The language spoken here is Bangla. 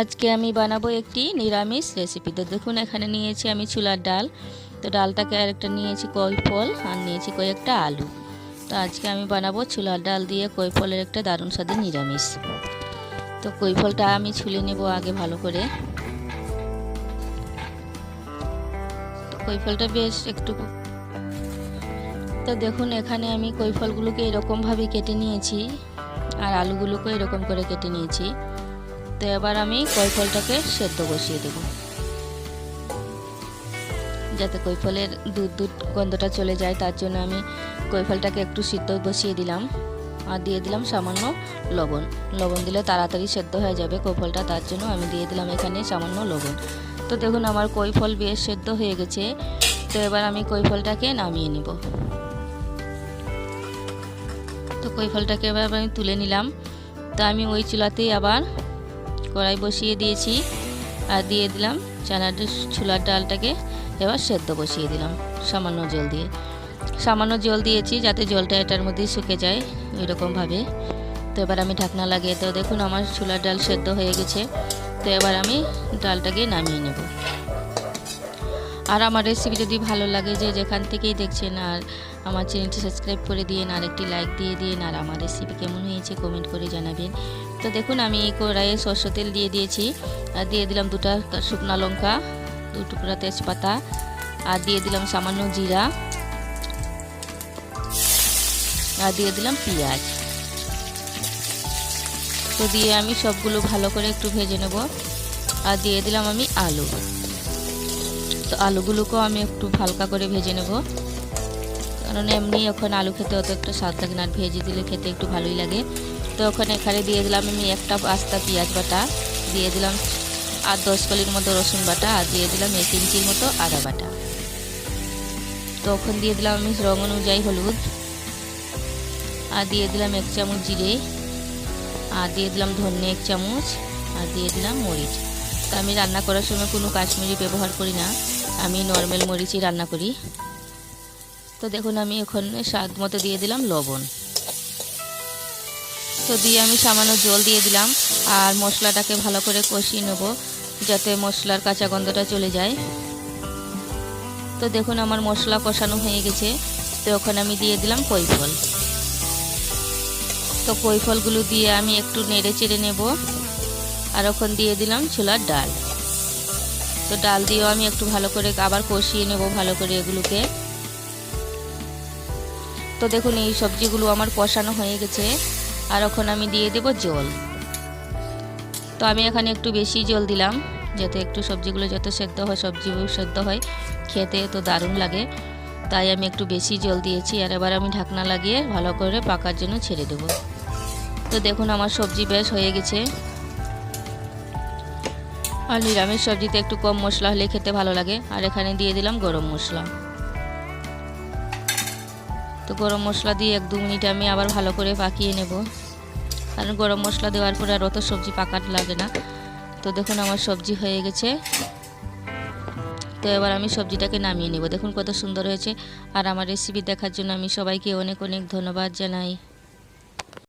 আজকে আমি বানাবো একটি নিরামিষ রেসিপি তো দেখুন, এখানে নিয়েছি আমি চুলার ডাল। তো ডালটাকে আরেকটা নিয়েছি কই ফল আর নিয়েছি কয়েকটা আলু। তো আজকে আমি বানাবো চুলার ডাল দিয়ে কই ফলের একটা দারুণ স্বাদের নিরামিষ। তো কই ফলটা আমি ছুলে নেব আগে ভালো করে। কই ফলটা বেশ একটু তো দেখুন, এখানে আমি কই ফলগুলোকে এরকমভাবে কেটে নিয়েছি আর আলুগুলোকে এরকম করে কেটে নিয়েছি। তো এবার আমি কৈফলটাকে সেদ্ধ বসিয়ে দেব। যাতে কৈফলের দুধ দুধ গন্ধটা চলে যায়, তার জন্য আমি কৈফলটাকে একটু সিদ্ধ বসিয়ে দিলাম। আর দিয়ে দিলাম সামান্য লবণ। লবণ দিলে তাড়াতাড়ি সেদ্ধ হয়ে যাবে কৈফলটা, তার জন্য আমি দিয়ে দিলাম এখানে সামান্য লবণ। তো দেখুন, আমার কৈফল বেশ সেদ্ধ হয়ে গেছে। তো এবার আমি কৈফলটাকে নামিয়ে নিব। তো কৈফলটাকে এবার আমি তুলে নিলাম। তো আমি ওই চুলাতেই আবার কড়াই বসিয়ে দিয়েছি। আর দিয়ে দিলাম চানার ছোলার ডালটাকে এবার সেদ্ধ বসিয়ে দিলাম সামান্য জল দিয়ে। সামান্য জল দিয়েছি যাতে জলটা এটার মধ্যেই শুকে যায় এরকমভাবে। রকমভাবে তো এবার আমি ঢাকনা লাগিয়ে তো দেখুন আমার ছোলার ডাল সেদ্ধ হয়ে গেছে। তো এবার আমি ডালটাকে নামিয়ে নেব। আর আমার রেসিপি যদি ভালো লাগে, যে যেখান থেকেই দেখছেন, আর আমার চ্যানেলটি সাবস্ক্রাইব করে দিয়ে আর একটি লাইক দিয়ে দিয়ে আর আমার রেসিপি কেমন হয়েছে কমেন্ট করে জানাবেন। তো দেখুন, আমি কড়াইয়ে সরষে তেল দিয়ে দিয়েছি। আর দিয়ে দিলাম দুটা শুকনা লঙ্কা, দু টুকরা তেজপাতা, আর দিয়ে দিলাম সামান্য জিরা, আর দিয়ে দিলাম পেঁয়াজ। তো দিয়ে আমি সবগুলো ভালো করে একটু ভেজে নেব। আর দিয়ে দিলাম আমি আলু। তো আলুগুলোকেও আমি একটু হালকা করে ভেজে নেব। কারণ এমনি এখন আলু খেতে অত একটা স্বাদ লাগে না, আর ভেজে দিলে খেতে একটু ভালোই লাগে। তো ওখানে এখানে দিয়ে দিলাম আমি একটা আস্তা পেঁয়াজ বাটা, দিয়ে দিলাম আর দশ কলির মতো রসুন বাটা, আর দিয়ে দিলাম এক ইঞ্চির মতো আদা বাটা। তো ওখানে দিয়ে দিলাম আমি রঙ অনুযায়ী হলুদ, আর দিয়ে দিলাম এক চামচ জিরে, আর দিয়ে দিলাম ধনে এক চামচ, আর দিয়ে দিলাম মরিচ। আমি রান্না করার সময় কোনো কাশ্মীরি ব্যবহার করি না, আমি নর্মাল মরিচই রান্না করি। তো দেখুন, আমি এখন স্বাদ মতো দিয়ে দিলাম লবণ। তো দিয়ে আমি সামান্য জল দিয়ে দিলাম আর মশলাটাকে ভালো করে কষিয়ে নেব যাতে মশলার কাঁচা গন্ধটা চলে যায়। তো দেখুন, আমার মশলা কষানো হয়ে গেছে। তো ওখানে আমি দিয়ে দিলাম কৈফল। তো কৈফলগুলো দিয়ে আমি একটু নেড়ে চেড়ে নেব। আর ওখান দিয়ে দিলাম ছোলার ডাল। তো ডাল দিয়েও আমি একটু ভালো করে আবার কষিয়ে নেব ভালো করে এগুলোকে। তো দেখুন, এই সবজিগুলো আমার কষানো হয়ে গেছে। আর এখন আমি দিয়ে দেব জল। তো আমি এখানে একটু বেশি জল দিলাম, যাতে একটু সবজিগুলো যত সেদ্ধ হয়, সবজি সেদ্ধ হয়, খেতে তো দারুণ লাগে। তাই আমি একটু বেশি জল দিয়েছি, আর এবার আমি ঢাকনা লাগিয়ে ভালো করে পাকার জন্য ছেড়ে দেব। তো দেখুন, আমার সবজি বেশ হয়ে গেছে। আর নিরামিষ সবজিতে একটু কম মশলা হলে খেতে ভালো লাগে। আর এখানে দিয়ে দিলাম গরম মশলা। তো গরম মশলা দিয়ে এক দু মিনিট আমি আবার ভালো করে পাকিয়ে নেব। কারণ গরম মশলা দেওয়ার পরে আর অত সবজি পাকার লাগে না। তো দেখুন আমার সবজি হয়ে গেছে। তো এবার আমি সবজিটাকে নামিয়ে নেব। দেখুন কত সুন্দর হয়েছে। আর আমার রেসিপি দেখার জন্য আমি সবাইকে অনেক অনেক ধন্যবাদ জানাই।